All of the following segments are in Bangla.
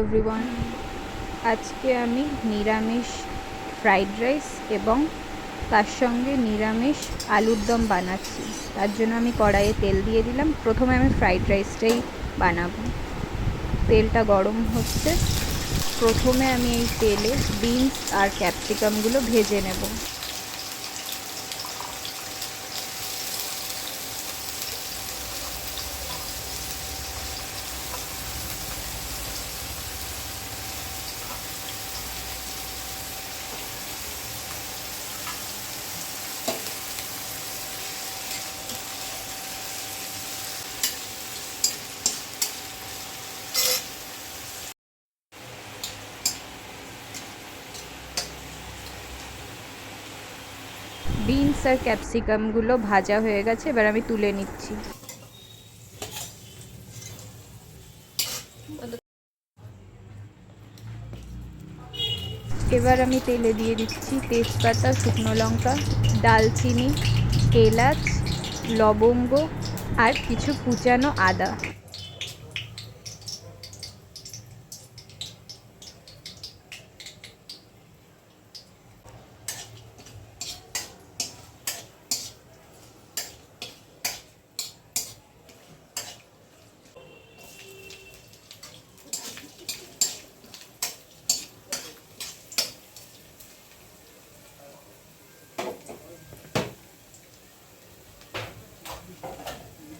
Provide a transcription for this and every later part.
এভরিওয়ান আজকে আমি নিরামিষ ফ্রাইড রাইস এবং তার সঙ্গে নিরামিষ আলুর দম বানাচ্ছি। তার জন্য আমি কড়াইয়ে তেল দিয়ে দিলাম। প্রথমে আমি ফ্রাইড রাইসটাই বানাবো। তেলটা গরম হচ্ছে। প্রথমে আমি এই তেলে বিনস আর ক্যাপসিকামগুলো ভেজে নেব বিনস আর ক্যাপসিকামগুলো ভাজা হয়ে গেছে, এবার আমি তুলে নিচ্ছি। এবার আমি তেলে দিয়ে দিচ্ছি তেজপাতা, শুকনো লঙ্কা দালচিনি এলাচ, লবঙ্গ আর কিছু কুচানো আদা।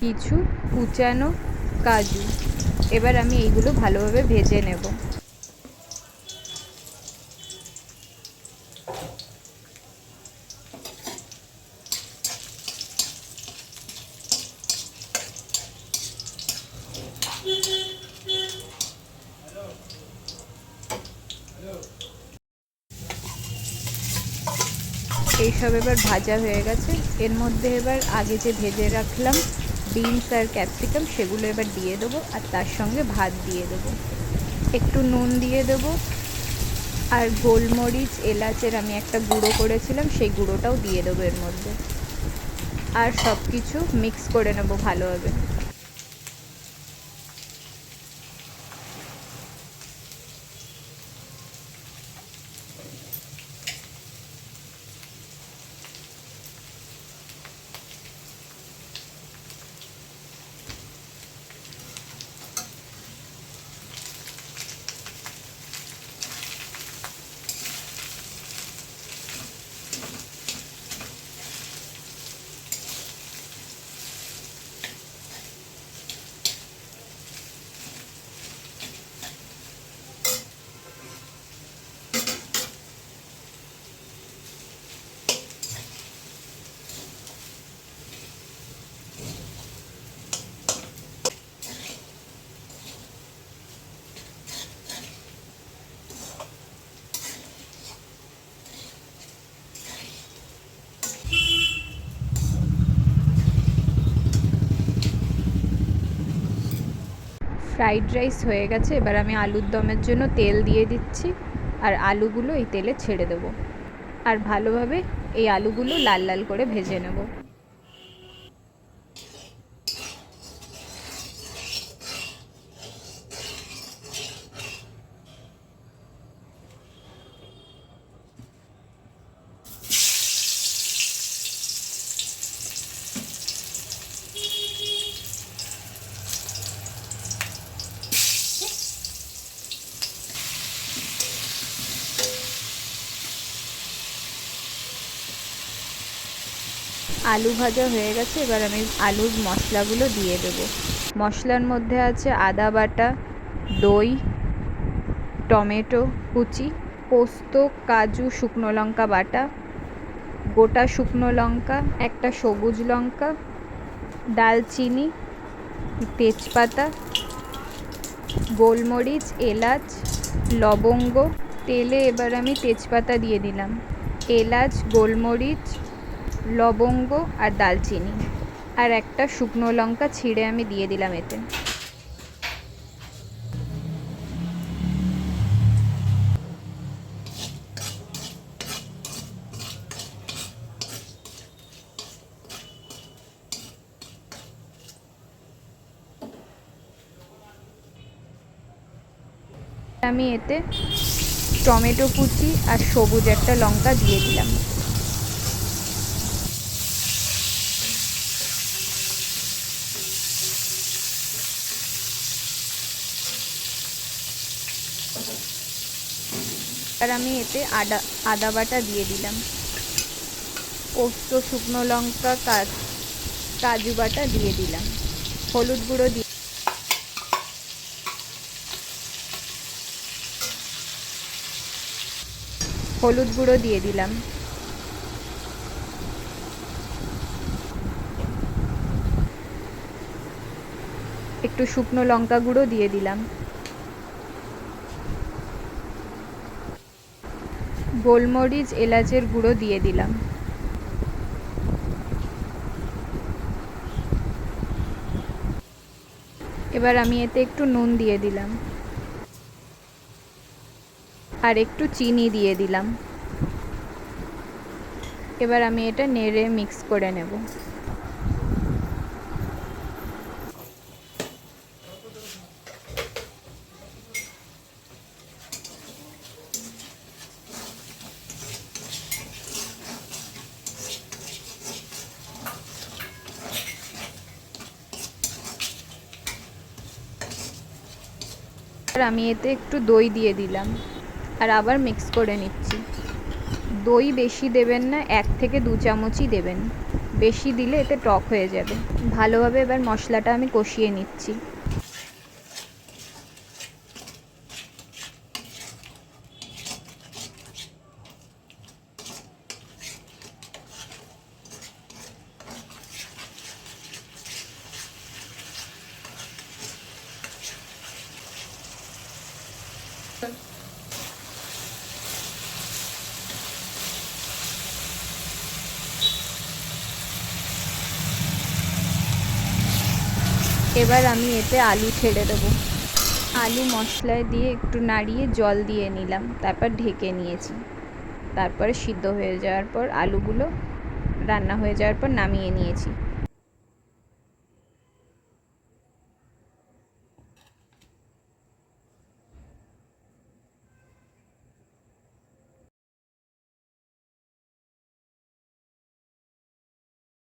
কিছু কুচানো কাজু। এবার আমি এইগুলো ভালোভাবে ভেজে নেব। এইসব এবার ভাজা হয়ে গেছে। এর মধ্যে এবার আগে যে ভেজে রাখলাম বিনস আর ক্যাপসিকাম সেগুলো এবার দিয়ে দেবো আর তার সঙ্গে ভাত দিয়ে দেবো। একটু নুন দিয়ে দেবো আর গোলমরিচ, এলাচের আমি একটা গুঁড়ো করেছিলাম, সেই গুঁড়োটাও দিয়ে দেবো এর মধ্যে। আর সব কিছু মিক্স করে নেব ভালোভাবে। ফ্রাইড রাইস হয়ে গেছে, এবার আমি আলুর দমের জন্য তেল দিয়ে দিচ্ছি, আর আলুগুলো এই তেলে ছেড়ে দেবো। আর ভালোভাবে এই আলুগুলো লাল লাল করে ভেজে নেব। আলু ভাজা হয়ে গেছে, এবার আমি আলুর মশলাগুলো দিয়ে দেব। মশলার মধ্যে আছে আদা বাটা, দই, টমেটো, কুচি, পোস্ত, কাজু, শুকনো লঙ্কা বাটা, গোটা শুকনো লঙ্কা, একটা সবুজ লঙ্কা, দালচিনি, তেজপাতা, গোলমরিচ, এলাচ, লবঙ্গ, তেলে এবার আমি তেজপাতা দিয়ে দিলাম। এলাচ, গোলমরিচ লবঙ্গ আর দালচিনি। আর একটা শুকনো লঙ্কা ছিঁড়ে আমি দিয়ে দিলাম এতে। আমি এতে টমেটো কুচি আর সবুজ একটা লঙ্কা দিয়ে দিলাম। আর আমি এতে আদা আদা বাটা দিয়ে দিলাম। পোস্ত, শুকনো লঙ্কা কাজু বাটা দিয়ে দিলাম। হলুদ গুঁড়ো দিয়ে হলুদ গুঁড়ো দিয়ে দিলাম। একটু শুকনো লঙ্কা গুঁড়ো দিয়ে দিলাম। গোলমরিচ, এলাচের গুঁড়ো দিয়ে দিলাম। এবার আমি এতে একটু নুন দিয়ে দিলাম। আর একটু চিনি দিয়ে দিলাম। এবার আমি এটা নেড়ে মিক্স করে নেব। আর আমি এতে একটু দই দিয়ে দিলাম। আর আবার মিক্স করে নিচ্ছি। দই বেশি দেবেন না, এক থেকে দু চামচই দেবেন। বেশি দিলে এতে টক হয়ে যাবে। ভালোভাবে এবার মশলাটা আমি কষিয়ে নিচ্ছি। এবার আমি এতে আলু ছেড়ে দেবো। আলু মশলায় দিয়ে একটু নাড়িয়ে জল দিয়ে নিলাম, তারপর ঢেকে নিয়েছি। তারপরে সিদ্ধ হয়ে যাওয়ার পর আলুগুলো রান্না হয়ে যাওয়ার পর নামিয়ে নিয়েছি।